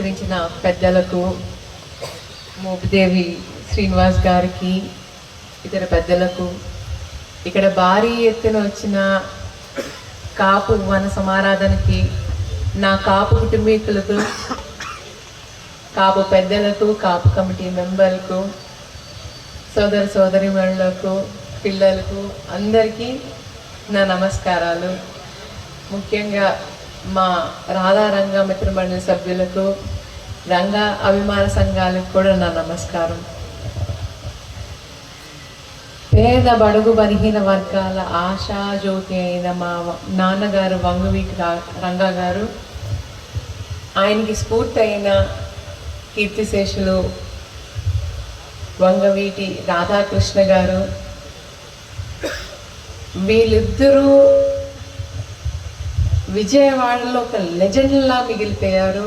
సత్కరించిన పెద్దలకు మోపిదేవి శ్రీనివాస్ గారికి ఇతర పెద్దలకు ఇక్కడ భారీ ఎత్తున వచ్చిన కాపు వన సమారాధనకి నా కాపు కుటుంబీకులకు కాపు పెద్దలకు కాపు కమిటీ మెంబర్లకు సోదర సోదరిమణులకు పిల్లలకు అందరికీ నా నమస్కారాలు. ముఖ్యంగా మా రాధా రంగ మిత్రమండలి సభ్యులకు రంగ అభిమాన సంఘాలకు కూడా నా నమస్కారం. పేద బడుగు బలహీన వర్గాల ఆశాజ్యోతి అయిన మా నాన్నగారు వంగువీటి రా- రంగా గారు ఆయనకి స్ఫూర్తి అయిన కీర్తిశేషులు వంగవీటి రాధాకృష్ణ గారు వీళ్ళిద్దరూ విజయవాడలో ఒక లెజెండ్లా మిగిలిపోయారు.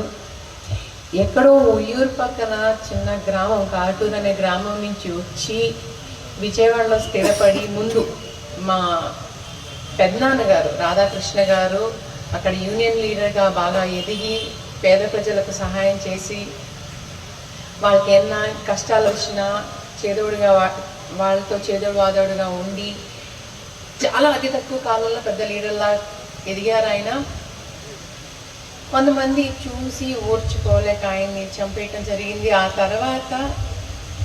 ఎక్కడో ఊయూరు పక్కన చిన్న గ్రామం కాటూరు అనే గ్రామం నుంచి వచ్చి విజయవాడలో స్థిరపడి ముందు మా పెద్దనాన్నగారు రాధాకృష్ణ గారు అక్కడ యూనియన్ లీడర్గా బాగా ఎదిగి పేద ప్రజలకు సహాయం చేసి వాళ్ళకి ఏమన్నా కష్టాలు వచ్చినా చేదోడుగా వాళ్ళతో చేదోడు వాదోడుగా ఉండి చాలా అతి తక్కువ కాలంలో పెద్ద లీడర్లా ఎదిగారు ఆయన కొంతమంది చూసి ఓర్చుకోలేక ఆయన్ని చంపేయటం జరిగింది. ఆ తర్వాత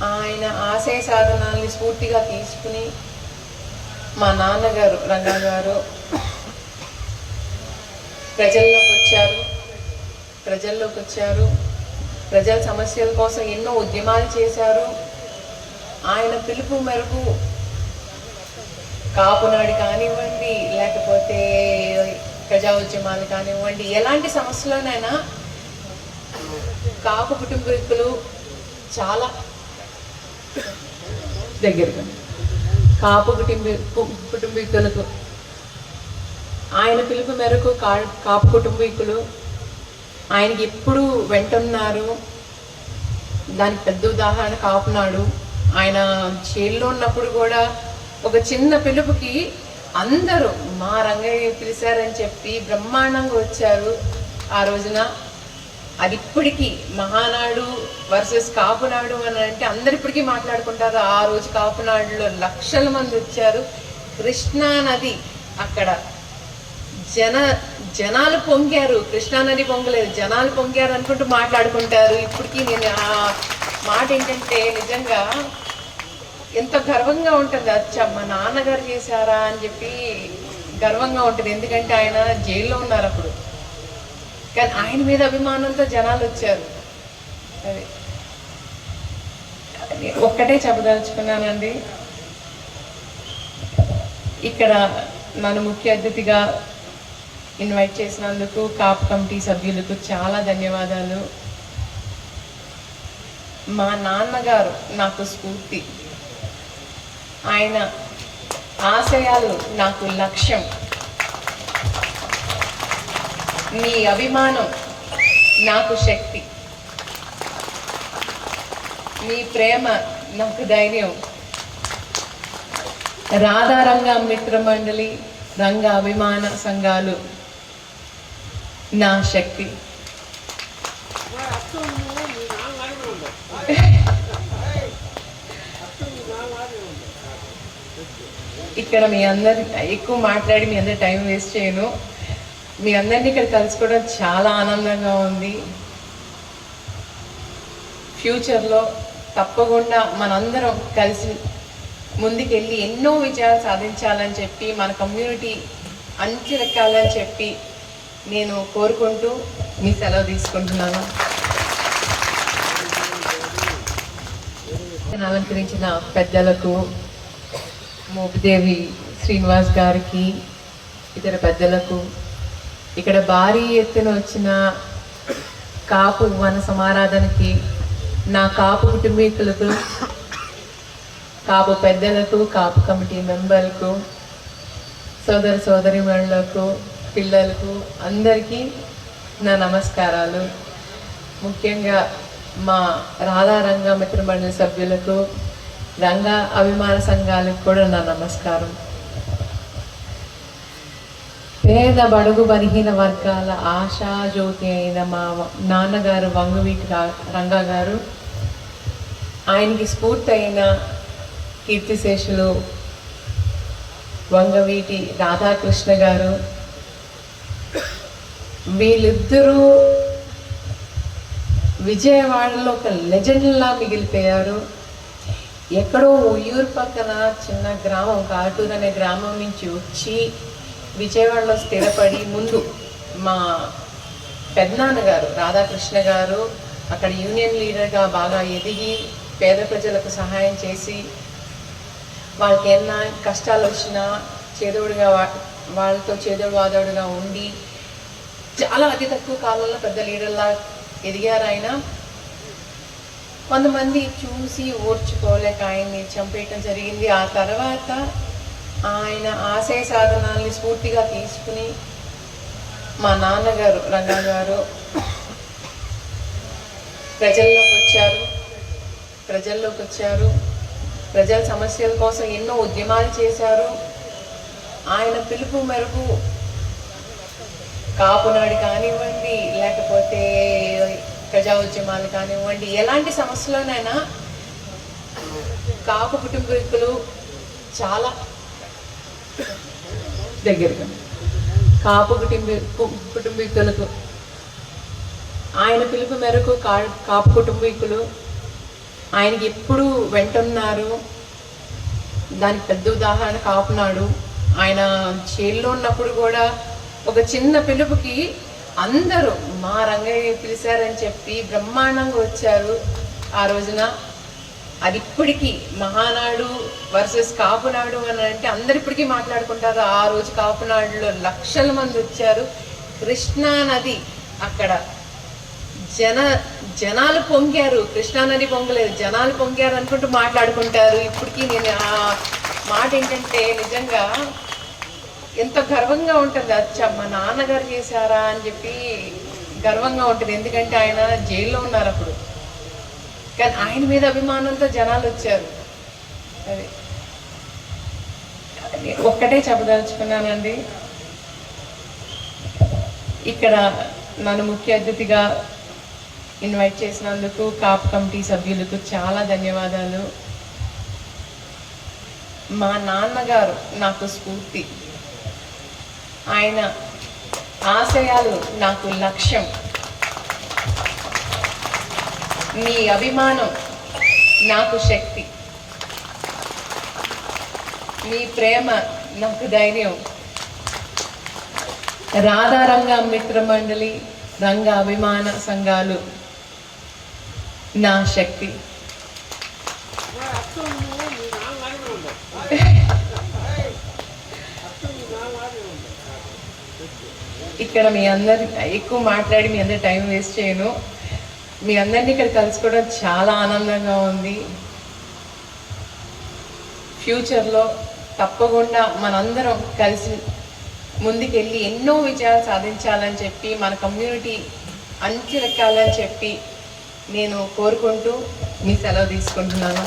ఆయన ఆశయ సాధనాల్ని స్ఫూర్తిగా తీసుకుని మా నాన్నగారు రంగా గారు ప్రజల్లోకి వచ్చారు. ప్రజల్లోకి వచ్చారు. ప్రజల సమస్యల కోసం ఎన్నో ఉద్యమాలు చేశారు. ఆయన పిలుపు మేరకు కాపునాడు కానివ్వండి లేకపోతే ప్రజా ఉద్యమాలు కానివ్వండి ఎలాంటి సమస్యలోనైనా కాపు కుటుంబీకులు చాలా దగ్గరగా కాపు కుటుంబీ కుటుంబీకులకు ఆయన పిలుపు మేరకు కా కాపు కుటుంబీకులు ఆయనకి ఎప్పుడు వెంటున్నారు. దానికి పెద్ద ఉదాహరణ కాపునాడు. ఆయన జైల్లో ఉన్నప్పుడు కూడా ఒక చిన్న పిలుపుకి అందరూ మా రంగయ్య పిలిచారని చెప్పి బ్రహ్మాండంగా వచ్చారు ఆ రోజున. అది ఇప్పటికీ మహానాడు వర్సెస్ కాపునాడు అని అంటే అందరు ఇప్పటికీ మాట్లాడుకుంటారు. ఆ రోజు కాపునాడులో లక్షల మంది వచ్చారు. కృష్ణా నది అక్కడ జన జనాలు పొంగారు. కృష్ణా నది పొంగలేదు. జనాలు పొంగారు అనుకుంటూ మాట్లాడుకుంటారు. ఇప్పటికీ నేను ఆ మాట ఏంటంటే నిజంగా ఎంత గర్వంగా ఉంటుంది అచ్చా మా నాన్నగారు చేశారా అని చెప్పి గర్వంగా ఉంటుంది. ఎందుకంటే ఆయన జైల్లో ఉన్నారు అప్పుడు. కానీ ఆయన మీద అభిమానంతో జనాలు వచ్చారు. అది. ఒక్కటే చెప్పదలుచుకున్నానండి. ఇక్కడ నన్ను ముఖ్య అతిథిగా ఇన్వైట్ చేసినందుకు కాప్ కమిటీ సభ్యులకు చాలా ధన్యవాదాలు. మా నాన్నగారు నాకు స్ఫూర్తి. ఆయన ఆశయాలు నాకు లక్ష్యం. మీ అభిమానం నాకు శక్తి. మీ ప్రేమ నాకు ధైర్యం. రాధారంగ మిత్ర మండలి రంగ అభిమాన సంఘాలు నా శక్తి. ఇక్కడ మీ అందరి ఎక్కువ మాట్లాడి మీ అందరి టైం వేస్ట్ చేయను. మీ అందరినీ ఇక్కడ కలుసుకోవడం చాలా ఆనందంగా ఉంది. ఫ్యూచర్లో తప్పకుండా మనందరం కలిసి ముందుకెళ్ళి ఎన్నో విజయాలు సాధించాలని చెప్పి మన కమ్యూనిటీ అంచెలెక్కాలని చెప్పి నేను కోరుకుంటూ మీ సెలవు తీసుకుంటున్నాను. అలంకరించిన పెద్దలకు మోపిదేవి శ్రీనివాస్ గారికి ఇతర పెద్దలకు ఇక్కడ భారీ ఎత్తున వచ్చిన కాపు వన సమారాధనకి నా కాపు కుటుంబీకులకు కాపు పెద్దలకు కాపు కమిటీ మెంబర్లకు సోదర సోదరిమణులకు పిల్లలకు అందరికీ నా నమస్కారాలు. ముఖ్యంగా మా రాధారంగ మిత్రమండలి సభ్యులకు రంగ అభిమాన సంఘాలకు కూడా నా నమస్కారం. పేద బడుగు బలహీన వర్గాల ఆశాజ్యోతి అయిన మా నాన్నగారు వంగవీటి రంగా గారు ఆయనకి స్ఫూర్తి అయిన కీర్తిశేషులు వంగవీటి రాధాకృష్ణ గారు వీళ్ళిద్దరూ విజయవాడలో ఒక లెజెండ్లా మిగిలిపోయారు. ఎక్కడో ఊయూరు పక్కన చిన్న గ్రామం కాటూరు అనే గ్రామం నుంచి వచ్చి విజయవాడలో స్థిరపడి ముందు మా పెద్దనాన్నగారు రాధాకృష్ణ గారు అక్కడ యూనియన్ లీడర్గా బాగా ఎదిగి పేద ప్రజలకు సహాయం చేసి వాళ్ళకి ఏమన్నా కష్టాలు వచ్చినా చేదోడుగా వా- వాళ్ళతో చేదోడు వాదోడుగా ఉండి చాలా అతి తక్కువ కాలంలో పెద్ద లీడర్లా ఎదిగారు ఆయన. కొంతమంది చూసి ఓర్చుకోలేక ఆయన్ని చంపేయటం జరిగింది. ఆ తర్వాత ఆయన ఆశయ సాధనాల్ని స్ఫూర్తిగా తీసుకుని మా నాన్నగారు రంగా గారు ప్రజల్లోకి వచ్చారు. ప్రజల్లోకి వచ్చారు. ప్రజల సమస్యల కోసం ఎన్నో ఉద్యమాలు చేశారు. ఆయన పిలుపు మేరకు కాపునాడు కానివ్వండి లేకపోతే ప్రజా ఉద్యమాలు కానివ్వండి ఎలాంటి సమస్యలోనైనా కాపు కుటుంబీకులు చాలా దగ్గరగా కాపు కుటుంబీ కుటుంబీకులకు ఆయన పిలుపు మేరకు కా కాపు కుటుంబీకులు ఆయనకి ఎప్పుడు వెంటున్నారు. దానికి పెద్ద ఉదాహరణ కాపునాడు. ఆయన జైల్లో ఉన్నప్పుడు కూడా ఒక చిన్న పిలుపుకి అందరూ మా రంగయ్య పిలిచారని చెప్పి బ్రహ్మాండంగా వచ్చారు ఆ రోజున. అది ఇప్పటికీ మహానాడు వర్సెస్ కాపునాడు అని అంటే అందరు ఇప్పటికీ మాట్లాడుకుంటారు. ఆ రోజు కాపునాడులో లక్షల మంది వచ్చారు. కృష్ణా నది అక్కడ జన జనాలు పొంగారు. కృష్ణానది పొంగలేదు. జనాలు పొంగారు అనుకుంటూ మాట్లాడుకుంటారు. ఇప్పటికీ నేను ఆ మాట ఏంటంటే నిజంగా ఎంత గర్వంగా ఉంటుంది అచ్చా మా నాన్నగారు చేశారా అని చెప్పి గర్వంగా ఉంటుంది. ఎందుకంటే ఆయన జైల్లో ఉన్నారు అప్పుడు. కానీ ఆయన మీద అభిమానంతో జనాలు వచ్చారు. అదే. ఒక్కటే చెప్పదలుచుకున్నానండి. ఇక్కడ నన్ను ముఖ్య అతిథిగా ఇన్వైట్ చేసినందుకు కాప్ కమిటీ సభ్యులకు చాలా ధన్యవాదాలు. మా నాన్నగారు నాకు స్ఫూర్తి. ఆయన ఆశయాలు నాకు లక్ష్యం. మీ అభిమానం నాకు శక్తి. మీ ప్రేమ నాకు ధైర్యం. రాధారంగ మిత్ర మండలి రంగ అభిమాన సంఘాలు నా శక్తి. ఇక్కడ మీ అందరి ఎక్కువ మాట్లాడి మీ అందరి టైం వేస్ట్ చేయను. మీ అందరినీ ఇక్కడ కలుసుకోవడం చాలా ఆనందంగా ఉంది. ఫ్యూచర్లో తప్పకుండా మనందరం కలిసి ముందుకెళ్ళి ఎన్నో విజయాలు సాధించాలని చెప్పి మన కమ్యూనిటీ అంచెలెక్కాలని చెప్పి నేను కోరుకుంటూ మీ సెలవు తీసుకుంటున్నాను.